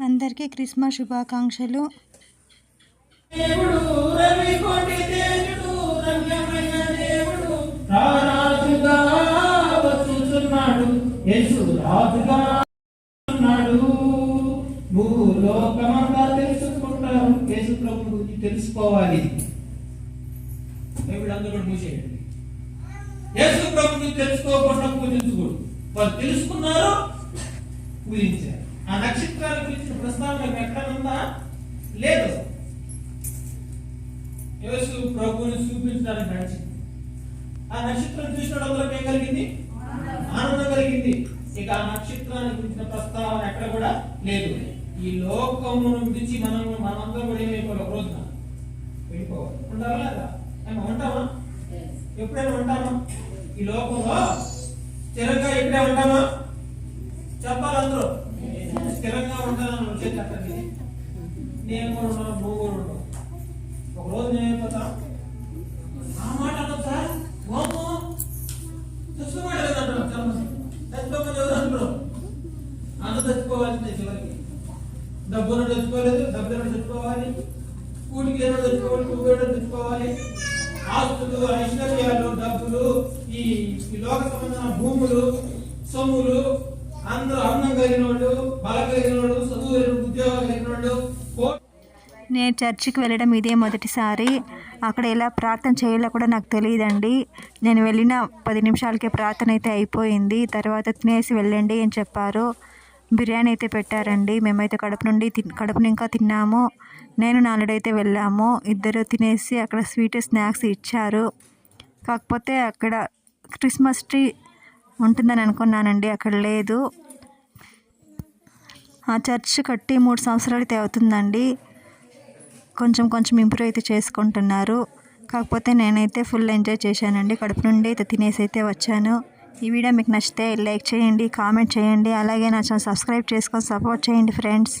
అందరికీ క్రిస్మస్ శుభాకాంక్షలు. దేవుడు రవి దేవుడు. భూలోకమంతా తెలుసుకుంటారు యేసు ప్రభు గురించి తెలుసుకోవాలి. దేవుడు మూసేయండి. యేసు తెలుసుకోకుండా పూజించకూడదు. వాళ్ళు తెలుసుకున్నారు పూజించారు. ఆ నక్షత్రాల గురించిన ప్రస్తావన ఎక్కడుందా లేదు. యేసు ప్రభువుని చూపించడానికి నడిచింది ఆ నక్షత్రం చూసినప్పుడు అందరికి ఏం కలిగింది? ఆనందం కలిగింది. ఇక ఆ నక్షత్రాన్ని గురించిన ప్రస్తావన ఎక్కడ కూడా లేదు. ఈ లోకమును విడిచి మనం మనందరం కూడా ఏమైపోవాలి ఒక రోజున వెళ్ళిపోవాలి. ఉండాలా లేదా? ఏమో ఉంటామా? ఎప్పుడైనా ఉంటామా? ఈ లోకంలో స్థిరంగా ఎప్పుడే ఉంటామా? చెప్పాలి అందరూ. స్థిరంగా ఉంటానని వచ్చేది అక్కడికి నేను కూడా ఉన్నాను నువ్వు కూడా ఉండవు ఒక రోజు నేను అయిపోతా ఆ మాట అన్నది సార్ ఓమో చచ్చిపోవాలి కదా అంటారు చాలా మంది. చచ్చిపోమని ఎవరు అంటారు అందరూ చచ్చిపోవాల్సిందే చివరికి. డబ్బును తెచ్చుకోలేదు డబ్బులను తెచ్చుకోవాలి. కూలికి ఏదో తెచ్చుకోవాలి కూలి తెచ్చుకోవాలి. ఆస్తులు ఐశ్వర్యాలు డబ్బులు ఈ లోక సంబంధమైన భూములు సొమ్ములు అందరూ అందం కలిగిన వాళ్ళు బల కలిగిన వాళ్ళు చదువు ఉద్యోగం కలిగిన వాళ్ళు నేను చర్చికి వెళ్ళడం ఇదే మొదటిసారి. అక్కడ ఎలా ప్రార్థన చేయాలో కూడా నాకు తెలియదండి. నేను వెళ్ళిన పది నిమిషాలకే ప్రార్థన అయితే అయిపోయింది. తర్వాత తినేసి వెళ్ళండి అని చెప్పారు. బిర్యానీ అయితే పెట్టారండి. మేమైతే కడుపు నుండి తిన్ కడుపుని ఇంకా తిన్నాము. నేను నాలుడైతే వెళ్ళాము. ఇద్దరు తినేసి అక్కడ స్వీట్ స్నాక్స్ ఇచ్చారు. కాకపోతే అక్కడ క్రిస్మస్ ట్రీ ఉంటుందని అనుకున్నానండి. అక్కడ లేదు. ఆ చర్చ్ కట్టి మూడు సంవత్సరాలు అయితే అవుతుందండి. కొంచెం కొంచెం ఇంప్రూవ్ అయితే చేసుకుంటున్నారు. కాకపోతే నేనైతే ఫుల్ ఎంజాయ్ చేశానండి. కడుపు నుండి అయితే తినేసి అయితే వచ్చాను. ఈ వీడియో మీకు నచ్చితే లైక్ చేయండి కామెంట్ చేయండి. అలాగే నా ఛానల్ సబ్స్క్రైబ్ చేసుకొని సపోర్ట్ చేయండి ఫ్రెండ్స్.